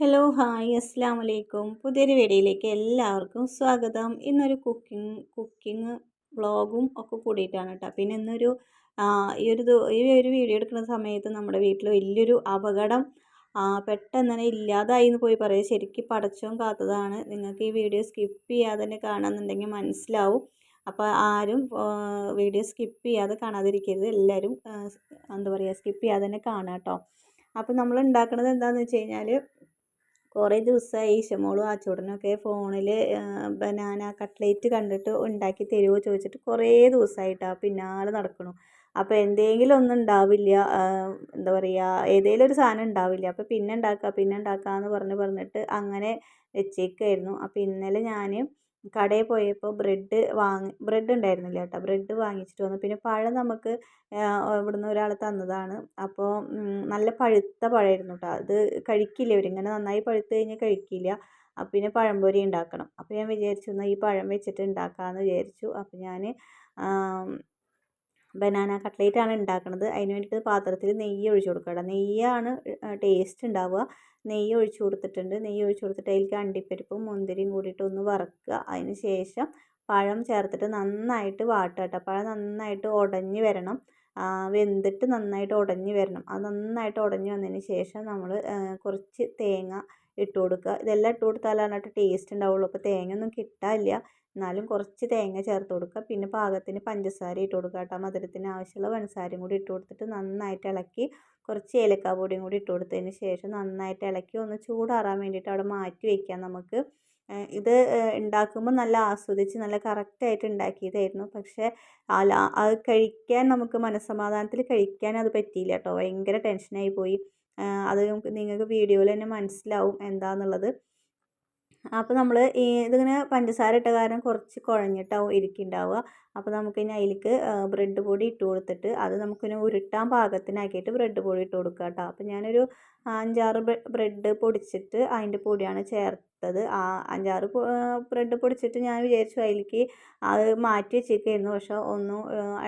Hello hi അസ്സാം വലൈക്കും പുതിയൊരു വീഡിയോയിലേക്ക് എല്ലാവർക്കും സ്വാഗതം. ഇന്നൊരു കുക്കിംഗ് കുക്കിംഗ് വ്ളോഗും ഒക്കെ കൂടിയിട്ടാണ് കേട്ടോ പിന്നെ ഇന്നൊരു ഈ ഒരു ഈ ഒരു വീഡിയോ എടുക്കുന്ന സമയത്ത് നമ്മുടെ വീട്ടിൽ വലിയൊരു അപകടം പെട്ടെന്ന് തന്നെ ഇല്ലാതായി എന്ന് പോയി പറയും. ശരിക്കും പടച്ചവും കാത്തതാണ്. നിങ്ങൾക്ക് ഈ വീഡിയോ സ്കിപ്പ് ചെയ്യാതെ തന്നെ കാണാമെന്നുണ്ടെങ്കിൽ മനസ്സിലാവും. അപ്പോൾ ആരും വീഡിയോ സ്കിപ്പ് ചെയ്യാതെ കാണാതിരിക്കരുത്. എല്ലാവരും എന്താ പറയുക സ്കിപ്പ് ചെയ്യാതെ തന്നെ കാണാം കേട്ടോ അപ്പോൾ നമ്മൾ ഉണ്ടാക്കുന്നത് എന്താണെന്ന് വെച്ച് കഴിഞ്ഞാൽ കുറേ ദിവസമായി ഈശമോളും ആച്ചോടനൊക്കെ ഫോണിൽ ബനാന കട്ട്ലേറ്റ് കണ്ടിട്ട് ഉണ്ടാക്കി തരുമോ ചോദിച്ചിട്ട് കുറേ ദിവസമായിട്ടാണ് പിന്നാലെ നടക്കണു. അപ്പോൾ എന്തെങ്കിലും ഒന്നും ഉണ്ടാവില്ല. എന്താ പറയുക ഏതെങ്കിലും ഒരു സാധനം ഉണ്ടാവില്ല. അപ്പോൾ പിന്നെ ഉണ്ടാക്കുക പിന്നെ ഉണ്ടാക്കാമെന്ന് പറഞ്ഞ് പറഞ്ഞിട്ട് അങ്ങനെ വെച്ചേക്കായിരുന്നു. അപ്പോൾ ഇന്നലെ ഞാൻ കടയിൽ പോയപ്പോൾ ബ്രെഡ് വാങ്ങി ബ്രെഡ് ഉണ്ടായിരുന്നില്ല കേട്ടോ. ബ്രെഡ് വാങ്ങിച്ചിട്ട് വന്നു. പിന്നെ പഴം നമുക്ക് ഇവിടുന്ന് ഒരാൾ തന്നതാണ്. അപ്പോൾ നല്ല പഴുത്ത പഴമായിരുന്നു കേട്ടോ. അത് കഴിക്കില്ല ഇവരിങ്ങനെ നന്നായി പഴുത്ത് കഴിഞ്ഞാൽ കഴിക്കില്ല. അപ്പം പിന്നെ പഴംപൊരി ഉണ്ടാക്കണം. അപ്പോൾ ഞാൻ വിചാരിച്ചു എന്നാൽ ഈ പഴം വെച്ചിട്ട് ഉണ്ടാക്കാമെന്ന് വിചാരിച്ചു. അപ്പോൾ ഞാൻ ബനാന കട്ട്ലേറ്റാണ് ഉണ്ടാക്കുന്നത് അതിന് വേണ്ടിയിട്ട് പാത്രത്തിൽ നെയ്യ് ഒഴിച്ച് കൊടുക്കുക നെയ്യാണ് ടേസ്റ്റ് ഉണ്ടാവുക നെയ്യ് ഒഴിച്ച് കൊടുത്തിട്ടുണ്ട്. നെയ്യ് ഒഴിച്ച് കൊടുത്തിട്ട് അതിലേക്ക് അണ്ടിപ്പരിപ്പും മുന്തിരിയും കൂടിയിട്ട് ഒന്ന് വറക്കുക. അതിന് ശേഷം പഴം ചേർത്തിട്ട് നന്നായിട്ട് വാട്ടുക കേട്ടോ പഴം നന്നായിട്ട് ഉടഞ്ഞു വരണം. വെന്തിട്ട് നന്നായിട്ട് ഉടഞ്ഞു വരണം. അത് നന്നായിട്ട് ഉടഞ്ഞു വന്നതിന് ശേഷം നമ്മൾ കുറച്ച് തേങ്ങ ഇട്ട് കൊടുക്കുക. ഇതെല്ലാം ഇട്ട് കൊടുത്താലാണ് കേട്ടോ ടേസ്റ്റ് ഉണ്ടാവുള്ളൂ അപ്പോൾ തേങ്ങ ഒന്നും കിട്ടാനില്ല. എന്നാലും കുറച്ച് തേങ്ങ ചേർത്ത് കൊടുക്കുക. പിന്നെ പാകത്തിന് പഞ്ചസാര ഇട്ട് കൊടുക്കുക കേട്ടോ. മധുരത്തിന് ആവശ്യമുള്ള പഞ്ചസാരയും കൂടി ഇട്ട് കൊടുത്തിട്ട് നന്നായിട്ട് ഇളക്കി കുറച്ച് ഏലക്ക പൊടിയും കൂടി ഇട്ട് കൊടുത്തതിന് ശേഷം നന്നായിട്ട് ഇളക്കി ഒന്ന് ചൂടാറാൻ വേണ്ടിയിട്ട് അവിടെ മാറ്റി വയ്ക്കാം നമുക്ക്. ഇത് ഉണ്ടാക്കുമ്പോൾ നല്ല ആസ്വദിച്ച് നല്ല കറക്റ്റായിട്ട് ഉണ്ടാക്കിയതായിരുന്നു. പക്ഷേ അല്ല അത് കഴിക്കാൻ നമുക്ക് മനസ്സമാധാനത്തിൽ കഴിക്കാൻ അത് പറ്റിയില്ല കേട്ടോ. ഭയങ്കര ടെൻഷനായി പോയി. അത് നിങ്ങൾക്ക് വീഡിയോയിൽ തന്നെ മനസ്സിലാവും എന്താണെന്നുള്ളത് അപ്പോൾ നമ്മൾ ഈ ഇതിങ്ങനെ പഞ്ചസാര ഇട്ട കാരണം കുറച്ച് കുഴഞ്ഞിട്ടാവും ഇരിക്കുന്നുണ്ടാവുക അപ്പോൾ നമുക്ക് ഇനി അതിലേക്ക് ബ്രെഡ് പൊടി ഇട്ട് കൊടുത്തിട്ട് അത് നമുക്കിനി ഉരുട്ടാൻ പാകത്തിനാക്കിയിട്ട് ബ്രെഡ് പൊടി ഇട്ട് കൊടുക്കുക കേട്ടോ അപ്പോൾ ഞാനൊരു അഞ്ചാറ് ബ്രെഡ് പൊടിച്ചിട്ട് അതിന്റെ പൊടിയാണ് ചേർത്തത്. ആ അഞ്ചാറ് ബ്രെഡ് പൊടിച്ചിട്ട് ഞാൻ വിചാരിച്ചു അതിലേക്ക് അത് മാറ്റി വെച്ചേക്കായിരുന്നു. പക്ഷെ ഒന്ന്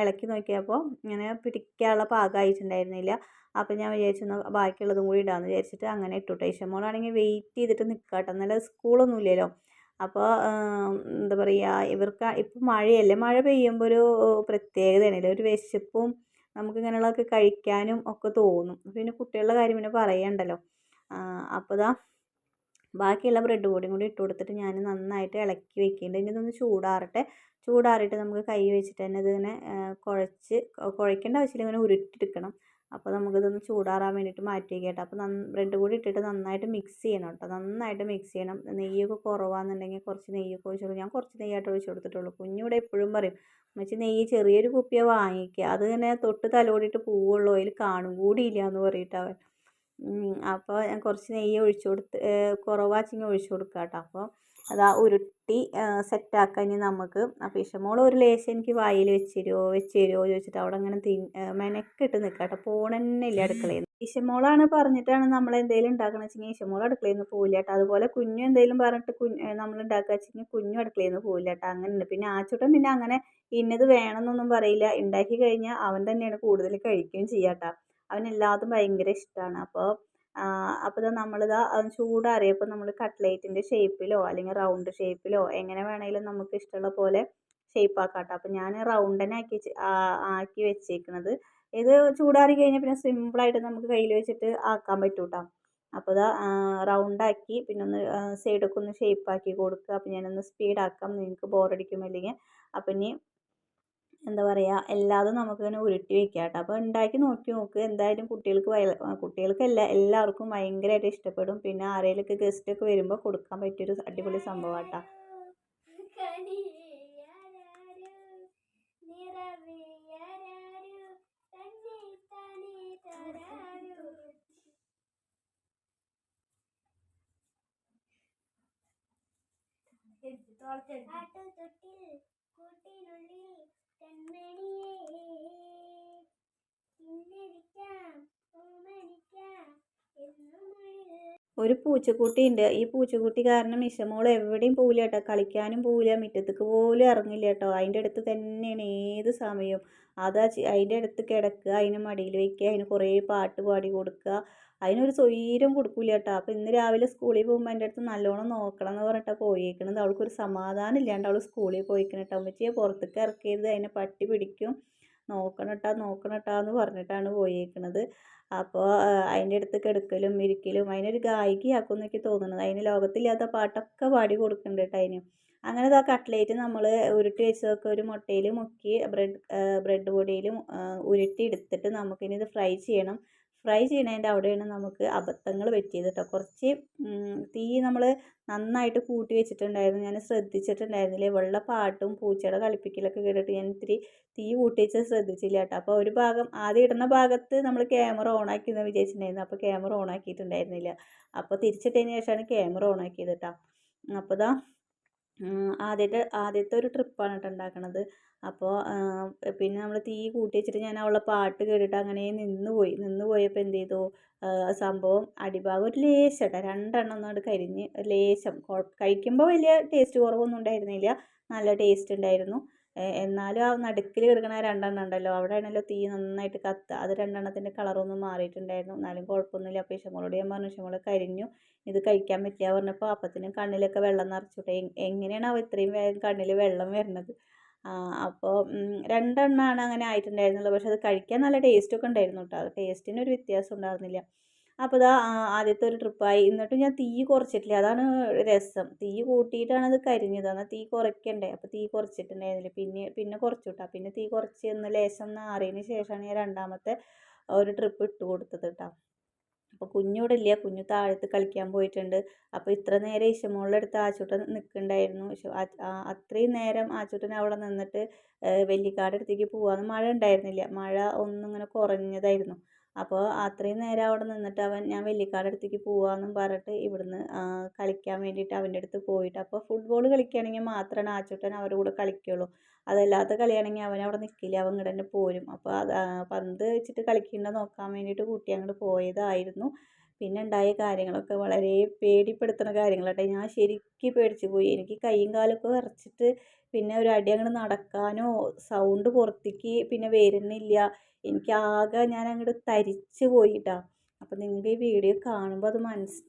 ഇളക്കി നോക്കിയപ്പോൾ ഇങ്ങനെ പിടിക്കാനുള്ള പാകമായിട്ടുണ്ടായിരുന്നില്ല അപ്പം ഞാൻ വിചാരിച്ചു ബാക്കിയുള്ളതും കൂടി ഇടാമെന്ന് വിചാരിച്ചിട്ട് അങ്ങനെ ഇട്ടു ടൈഷൻ മോളാണെങ്കിൽ വെയിറ്റ് ചെയ്തിട്ട് നിൽക്കുക കേട്ടോ നല്ല സ്കൂളൊന്നും ഇല്ലല്ലോ അപ്പോൾ എന്താ പറയുക ഇവർക്ക് ഇപ്പം മഴയല്ലേ? മഴ പെയ്യുമ്പോൾ ഒരു പ്രത്യേകതയാണല്ലോ. ഒരു വിശപ്പും നമുക്കിങ്ങനെയുള്ളതൊക്കെ കഴിക്കാനും ഒക്കെ തോന്നും. പിന്നെ കുട്ടികളുടെ കാര്യം പിന്നെ പറയണ്ടല്ലോ. അപ്പോൾ ഇതാ ബാക്കിയുള്ള ബ്രെഡ് പൊടിയും കൂടി ഇട്ട് കൊടുത്തിട്ട് ഞാൻ നന്നായിട്ട് ഇളക്കി വെക്കുന്നുണ്ട് ഇനി ഇതൊന്ന് ചൂടാറട്ടെ. ചൂടാറിയിട്ട് നമുക്ക് കൈ വെച്ചിട്ട് തന്നെ ഇതിങ്ങനെ കുഴച്ച് കുഴക്കേണ്ട ആവശ്യമില്ല. ഇങ്ങനെ ഉരുട്ടിയെടുക്കണം. അപ്പോൾ നമുക്കിതൊന്ന് ചൂടാറാൻ വേണ്ടിയിട്ട് മാറ്റി വയ്ക്കട്ടെ കേട്ടോ. അപ്പോൾ നന്ന ബ്രെഡ് കൂടി ഇട്ടിട്ട് നന്നായിട്ട് മിക്സ് ചെയ്യണം കേട്ടോ. നന്നായിട്ട് മിക്സ് ചെയ്യണം. നെയ്യൊക്കെ കുറവാണെന്നുണ്ടെങ്കിൽ കുറച്ച് നെയ്യൊക്കെ ഒഴിച്ചു കൊടുക്കും. ഞാൻ കുറച്ച് നെയ്യായിട്ട് ഒഴിച്ചു കൊടുത്തിട്ടുള്ളൂ. കുഞ്ഞിവിടെ എപ്പോഴും പറയും ഉമ്മച്ചി നെയ്യ് ചെറിയൊരു കുപ്പിയെ വാങ്ങിക്കുക അത് ഇങ്ങനെ തൊട്ട് തലോടിയിട്ട് പോവുള്ളൂ. അതിൽ കാണും. കൂടിയില്ല എന്ന് പറയിട്ട് അവൻ. അപ്പോൾ ഞാൻ കുറച്ച് നെയ്യ് ഒഴിച്ചു കൊടുത്ത് കുറവാച്ചിങ്ങി ഒഴിച്ചു കൊടുക്കുക കേട്ടോ അപ്പോൾ അത് ആ ഉരുട്ടി സെറ്റാക്കാൻ ഇനി നമുക്ക്. അപ്പോൾ ഇഷമോൾ ഒരു ലേശം എനിക്ക് വായിൽ വെച്ച് തരുമോ വെച്ച് തരുമോ ചോദിച്ചിട്ട് അവിടെ അങ്ങനെ തി മെനക്കെട്ട് നിൽക്കുക കേട്ടോ പോകണമെന്നെ ഇല്ല അടുക്കളയിൽ ഇഷമോളാണ് പറഞ്ഞിട്ടാണ് നമ്മൾ എന്തെങ്കിലും ഉണ്ടാക്കണമെന്ന് വെച്ചെങ്കിൽ ഇഷമോൾ അടുക്കളയിൽ നിന്ന് പോവില്ല കേട്ടോ അതുപോലെ കുഞ്ഞു എന്തെങ്കിലും പറഞ്ഞിട്ട് കുഞ്ഞ് നമ്മൾ ഉണ്ടാക്കുക വെച്ചെങ്കിൽ കുഞ്ഞു അടുക്കളയിൽ നിന്ന് പോവില്ല കേട്ടോ അങ്ങനെയുണ്ട് പിന്നെ ആച്ചൂട്ടൻ പിന്നെ അങ്ങനെ ഇന്നത് വേണമെന്നൊന്നും പറയില്ല. ഉണ്ടാക്കി കഴിഞ്ഞാൽ അവൻ തന്നെയാണ് കൂടുതൽ കഴിക്കുകയും ചെയ്യുക കേട്ടോ അവൻ എല്ലാതും ഭയങ്കര ഇഷ്ടമാണ് അപ്പോൾ അപ്പോൾ ഇതാ നമ്മളിതാ ചൂടാറിയപ്പോൾ നമ്മൾ കട്ട്ലേറ്റിന്റെ ഷേപ്പിലോ അല്ലെങ്കിൽ റൗണ്ട് ഷേപ്പിലോ എങ്ങനെ വേണമെങ്കിലും നമുക്ക് ഇഷ്ടമുള്ള പോലെ ഷേപ്പ് കേട്ടോ അപ്പോൾ ഞാൻ റൗണ്ടനെ ആക്കി ആക്കി വെച്ചേക്കുന്നത് ഇത് ചൂടാറി കഴിഞ്ഞാൽ പിന്നെ സിമ്പിളായിട്ട് നമുക്ക് കയ്യിൽ വെച്ചിട്ട് ആക്കാൻ പറ്റും കേട്ടോ അപ്പോൾ ഇതാ റൗണ്ടാക്കി പിന്നെ ഒന്ന് സൈഡൊക്കെ ഒന്ന് ഷേപ്പാക്കി കൊടുക്കുക. അപ്പോൾ ഞാനൊന്ന് സ്പീഡാക്കാം നിങ്ങൾക്ക് ബോറടിക്കും അല്ലെങ്കിൽ അപ്പം ഇനി എന്താ പറയുക എല്ലാതും നമുക്കിങ്ങനെ ഉരുട്ടി വെക്കാം കേട്ടോ അപ്പോൾ ഉണ്ടാക്കി നോക്കി നോക്ക്. എന്തായാലും കുട്ടികൾക്ക് കുട്ടികൾക്കല്ല എല്ലാവർക്കും ഭയങ്കരമായിട്ട് ഇഷ്ടപ്പെടും. പിന്നെ ആരെങ്കിലുമൊക്കെ ഗസ്റ്റൊക്കെ വരുമ്പോൾ കൊടുക്കാൻ പറ്റിയൊരു അടിപൊളി സംഭവം കേട്ടോ കൂട്ടിനുള്ളിൽ ഒരു പൂച്ചക്കുട്ടി ഉണ്ട് ഈ പൂച്ചക്കുട്ടി കാരണം ഇഷമോൾ എവിടെയും പോവില്ല കേട്ടോ. കളിക്കാനും പോവില്ല. മുറ്റത്തേക്ക് പോലും ഇറങ്ങില്ല കേട്ടോ. അതിന്റെ അടുത്ത് തന്നെയാണ് ഏത് സമയവും. അതാ അതിന്റെ അടുത്ത് കിടക്കുക അതിന് മടിയിൽ വയ്ക്കുക അതിന് കുറേ പാട്ട് പാടി കൊടുക്കുക. അതിനൊരു സ്വൈരം കൊടുക്കില്ല കേട്ടോ. അപ്പോൾ ഇന്ന് രാവിലെ സ്കൂളിൽ പോകുമ്പോൾ എന്റെ അടുത്ത് നല്ലോണം നോക്കണം എന്ന് പറഞ്ഞിട്ടാണ് പോയേക്കണത്. അവൾക്കൊരു സമാധാനം ഇല്ലാണ്ട് അവൾ സ്കൂളിൽ പോയിക്കണം കേട്ടോ. അമ്മച്ചിയെ പുറത്തേക്ക് ഇറക്കരുത്. അതിനെ പട്ടി പിടിക്കും. നോക്കണം കേട്ടോ നോക്കണം കേട്ടോ എന്ന് പറഞ്ഞിട്ടാണ് പോയേക്കണത്. അപ്പോൾ അതിന്റെ അടുത്ത് കിടക്കലും ഇരിക്കലും അതിനൊരു ഗായികയാക്കും എന്നൊക്കെ തോന്നുന്നത് അതിന് ലോകത്തില്ലാത്ത പാട്ടൊക്കെ പാടി കൊടുക്കുന്നുണ്ട് കേട്ടോ അതിന് അങ്ങനെ ആ കട്ട്ലേറ്റ് നമ്മൾ ഉരുട്ടി വെച്ചതൊക്കെ ഒരു മുട്ടയിൽ മുക്കി ബ്രെഡ് ബ്രെഡ് പൊടിയിലും ഉരുട്ടി എടുത്തിട്ട് നമുക്കിനി ഇത് ഫ്രൈ ചെയ്യണം. ഫ്രൈ ചെയ്യണതിന്റെ അവിടെയാണ് നമുക്ക് അബദ്ധങ്ങൾ പറ്റിയത് കേട്ടോ കുറച്ച് തീ നമ്മൾ നന്നായിട്ട് കൂട്ടി വെച്ചിട്ടുണ്ടായിരുന്നു. ഞാൻ ശ്രദ്ധിച്ചിട്ടുണ്ടായിരുന്നില്ല. വെള്ള പാട്ടും പൂച്ചയുടെ കളിപ്പിക്കലൊക്കെ കേട്ടിട്ട് ഞാൻ ഇത്തിരി തീ കൂട്ടി വെച്ചത് ശ്രദ്ധിച്ചില്ല കേട്ടോ അപ്പോൾ ഒരു ഭാഗം ആദ്യം ഇടുന്ന ഭാഗത്ത് നമ്മൾ ക്യാമറ ഓൺ ആക്കി എന്ന് വിചാരിച്ചിട്ടുണ്ടായിരുന്നു. അപ്പോൾ ക്യാമറ ഓൺ ആക്കിയിട്ടുണ്ടായിരുന്നില്ല അപ്പോൾ തിരിച്ചിട്ടതിന് ശേഷമാണ് ക്യാമറ ഓൺ ആക്കിയത് കേട്ടോ അപ്പോൾ ഇതാ ആദ്യത്തെ ആദ്യത്തെ ഒരു ട്രിപ്പാണ് കേട്ടോ ഉണ്ടാക്കണത്. അപ്പോൾ പിന്നെ നമ്മൾ തീ കൂട്ടി വെച്ചിട്ട് ഞാൻ അവളുടെ പാട്ട് കേട്ടിട്ട് അങ്ങനെ നിന്ന് പോയി. നിന്ന് പോയപ്പോൾ എന്ത് ചെയ്തു? സംഭവം അടിഭാഗം ഒരു ലേശം കേട്ടോ രണ്ടെണ്ണം ഒന്നുകൊണ്ട് കരിഞ്ഞ് ലേശം. കഴിക്കുമ്പോൾ വലിയ ടേസ്റ്റ് കുറവൊന്നും ഉണ്ടായിരുന്നില്ല. നല്ല ടേസ്റ്റ് ഉണ്ടായിരുന്നു. എന്നാലും ആ നടുക്കിൽ കിടക്കുന്ന രണ്ടെണ്ണം ഉണ്ടല്ലോ. അവിടെയാണല്ലോ തീ നന്നായിട്ട് കത്തുക. അത് രണ്ടെണ്ണത്തിന്റെ കളറൊന്നും മാറിയിട്ടുണ്ടായിരുന്നു. എന്നാലും കുഴപ്പമൊന്നുമില്ല. അപ്പോൾ ഇഷമോളോട് ഞാൻ പറഞ്ഞു ഇഷമോൾ കരിഞ്ഞു. ഇത് കഴിക്കാൻ പറ്റില്ല പറഞ്ഞപ്പോൾ അപ്പത്തിന് കണ്ണിലൊക്കെ വെള്ളം നിറച്ചുട്ടെ. എങ്ങനെയാണ് അവ ഇത്രയും വേഗം കണ്ണിൽ വെള്ളം വരുന്നത്. അപ്പോൾ രണ്ടെണ്ണമാണ് അങ്ങനെ ആയിട്ടുണ്ടായിരുന്നുള്ളൂ. പക്ഷെ അത് കഴിക്കാൻ നല്ല ടേസ്റ്റൊക്കെ ഉണ്ടായിരുന്നു കേട്ടോ അത് ടേസ്റ്റിനൊരു വ്യത്യാസം ഉണ്ടായിരുന്നില്ല. അപ്പോൾ ഇതാ ആദ്യത്തെ ഒരു ട്രിപ്പായി എന്നിട്ട് ഞാൻ തീ കുറച്ചിട്ടില്ല. അതാണ് രസം. തീ കൂട്ടിയിട്ടാണ് അത് കരിഞ്ഞത്. എന്നാൽ തീ കുറയ്ക്കണ്ടേ? അപ്പോൾ തീ കുറച്ചിട്ടുണ്ടായിരുന്നില്ല. പിന്നെ പിന്നെ കുറച്ചു കിട്ടാം പിന്നെ തീ കുറച്ച് ഒന്ന് ലേശം നാറിയതിന് ശേഷമാണ് ഞാൻ രണ്ടാമത്തെ ഒരു ട്രിപ്പ് ഇട്ട് കൊടുത്തത് കേട്ടോ അപ്പോൾ കുഞ്ഞിവിടെ ഇല്ല കുഞ്ഞു താഴത്ത് കളിക്കാൻ പോയിട്ടുണ്ട്. അപ്പോൾ ഇത്ര നേരം ഇശമോളുടെ അടുത്ത് ആച്ചൂട്ടൻ നിൽക്കുന്നുണ്ടായിരുന്നു അത്രയും നേരം ആച്ചൂട്ടൻ അവിടെ നിന്നിട്ട് വെല്ലിക്കാട് അടുത്തേക്ക് പോകാമെന്ന് മഴ ഉണ്ടായിരുന്നില്ല. മഴ ഒന്നും ഇങ്ങനെ കുറഞ്ഞതായിരുന്നു. അപ്പോൾ അത്രയും നേരം അവിടെ നിന്നിട്ട് അവൻ ഞാൻ വെല്ലിക്കാട് അടുത്തേക്ക് പോവാമെന്നും പറഞ്ഞിട്ട് ഇവിടുന്ന് കളിക്കാൻ വേണ്ടിയിട്ട് അവന്റെ അടുത്ത് പോയിട്ട് അപ്പോൾ ഫുട്ബോൾ കളിക്കുകയാണെങ്കിൽ മാത്രമാണ് ആച്ചൂട്ടൻ അവരുടെ കൂടെ കളിക്കുകയുള്ളൂ അതല്ലാത്ത കളിയാണെങ്കിൽ അവൻ അവിടെ നിൽക്കില്ല അവൻ ഇങ്ങോട്ട് തന്നെ പോരും. അപ്പോൾ അത് പന്ത് വെച്ചിട്ട് കളിക്കുന്നത് നോക്കാൻ വേണ്ടിയിട്ട് കൂട്ടി അങ്ങോട്ട് പോയതായിരുന്നു. പിന്നെ ഉണ്ടായ കാര്യങ്ങളൊക്കെ വളരെ പേടിപ്പെടുത്തുന്ന കാര്യങ്ങളാട്ടെ. ഞാൻ ശരിക്ക് പേടിച്ചു പോയി. എനിക്ക് കൈയും കാലൊക്കെ വിറച്ചിട്ട് പിന്നെ ഒരു അടി അങ്ങോട്ട് നടക്കാനോ സൗണ്ട് പുറത്തേക്ക് പിന്നെ വരുന്നില്ല. എനിക്ക് ആകെ ഞാൻ അങ്ങോട്ട് തരിച്ചു പോയിട്ടാ. അപ്പം നിങ്ങൾക്ക് ഈ വീഡിയോ കാണുമ്പോൾ അത് മനസ്സ്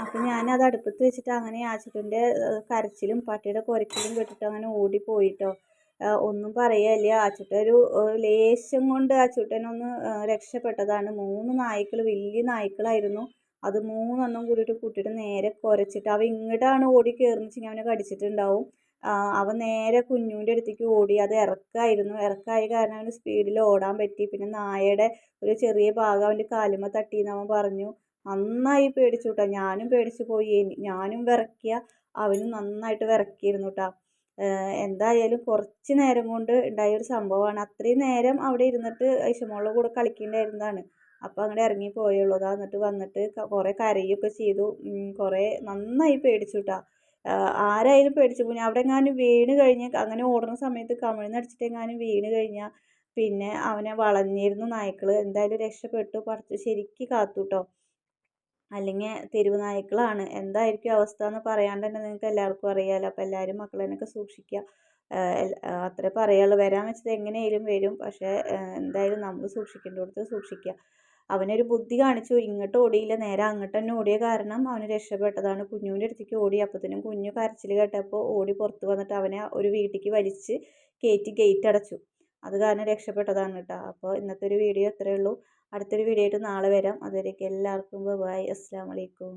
അപ്പം അത് അടുപ്പത്ത് വെച്ചിട്ട് അങ്ങനെ ആച്ചിട്ടിന്റെ കരച്ചിലും പട്ടിയുടെ കുരച്ചിലും കേട്ടിട്ട് അങ്ങനെ ഓടിപ്പോയിട്ടോ ഒന്നും പറയല്ല. ആച്ചുട്ട ഒരു ലേശം കൊണ്ട് ആച്ചുട്ടനൊന്ന് രക്ഷപ്പെട്ടതാണ്. മൂന്ന് നായ്ക്കൾ വലിയ നായ്ക്കളായിരുന്നു. അത് മൂന്നെണ്ണം കൂടിയിട്ട് കൂട്ടിയിട്ട് നേരെ കുരച്ചിട്ട് അവ ഇങ്ങോട്ടാണ് ഓടി കയറുന്നെച്ചെങ്കിൽ അവനെ കടിച്ചിട്ടുണ്ടാവും. അവൻ നേരെ കുഞ്ഞുവിന്റെ അടുത്തേക്ക് ഓടി. അത് ഇറക്കായിരുന്നു. ഇറക്കായ കാരണം അവന് സ്പീഡിൽ ഓടാൻ പറ്റി. പിന്നെ നായയുടെ ഒരു ചെറിയ ഭാഗം അവന്റെ കാലുമ്മ തട്ടിയെന്ന് അവൻ പറഞ്ഞു. നന്നായി പേടിച്ചു കേട്ടോ ഞാനും പേടിച്ചു പോയി. ഞാനും വിറയ്ക്കുക അവനും നന്നായിട്ട് വിറക്കിയിരുന്നു കേട്ടോ എന്തായാലും കുറച്ച് നേരം കൊണ്ട് ഉണ്ടായ ഒരു സംഭവമാണ്. അത്രയും നേരം അവിടെ ഇരുന്നിട്ട് ഐഷമോളുടെ കൂടെ കളിക്കേണ്ടായിരുന്നതാണ്. അപ്പോൾ അങ്ങനെ ഇറങ്ങി പോയുള്ളൂ. അതാ എന്നിട്ട് വന്നിട്ട് കുറേ കരയൊക്കെ ചെയ്തു. കുറേ നന്നായി പേടിച്ചു കേട്ടോ ആരായാലും പേടിച്ചു പോയി. അവിടെ എങ്ങാനും വീണ് കഴിഞ്ഞ് അങ്ങനെ ഓടുന്ന സമയത്ത് കമിഴ്ന്ന് അടിച്ചിട്ട് എങ്ങാനും വീണ് കഴിഞ്ഞാൽ പിന്നെ അവനെ വളഞ്ഞിരുന്നു നായ്ക്കൾ എന്തായാലും രക്ഷപ്പെട്ടു. പറിച്ച് ശരിക്ക് കാത്തു കേട്ടോ അല്ലെങ്കിൽ തെരുവ് നായ്ക്കളാണ്. എന്തായിരിക്കും അവസ്ഥ എന്ന് പറയാണ്ട് തന്നെ നിങ്ങൾക്ക് എല്ലാവർക്കും അറിയാമല്ലോ അപ്പോൾ എല്ലാവരും മക്കളെയൊക്കെ സൂക്ഷിക്കുക അത്രേ പറയുള്ളൂ വരാൻ വെച്ചത് എങ്ങനെയായാലും വരും. പക്ഷേ എന്തായാലും നമ്മൾ സൂക്ഷിക്കേണ്ടിടത്ത് സൂക്ഷിക്കുക അവനൊരു ബുദ്ധി കാണിച്ചു. ഇങ്ങോട്ട് ഓടിയില്ല. നേരെ അങ്ങോട്ട് തന്നെ ഓടിയ കാരണം അവന് രക്ഷപ്പെട്ടതാണ്. കുഞ്ഞുവിന്റെ അടുത്തേക്ക് ഓടി. അപ്പോഴത്തേനും കുഞ്ഞു കരച്ചിൽ കേട്ടപ്പോൾ ഓടി പുറത്ത് വന്നിട്ട് അവനെ ഒരു വീട്ടിലേക്ക് വലിച്ച് കയറ്റി ഗേറ്റ് അടച്ചു. അത് കാരണം രക്ഷപ്പെട്ടതാണ് കേട്ടോ. അപ്പോൾ ഇന്നത്തെ ഒരു വീഡിയോ ഇത്രയേ ഉള്ളൂ. അടുത്തൊരു വീഡിയോ ആയിട്ട് നാളെ വരാം. അതുവരേക്കും എല്ലാവർക്കും ബൈ അസ്സലാമു വലൈക്കും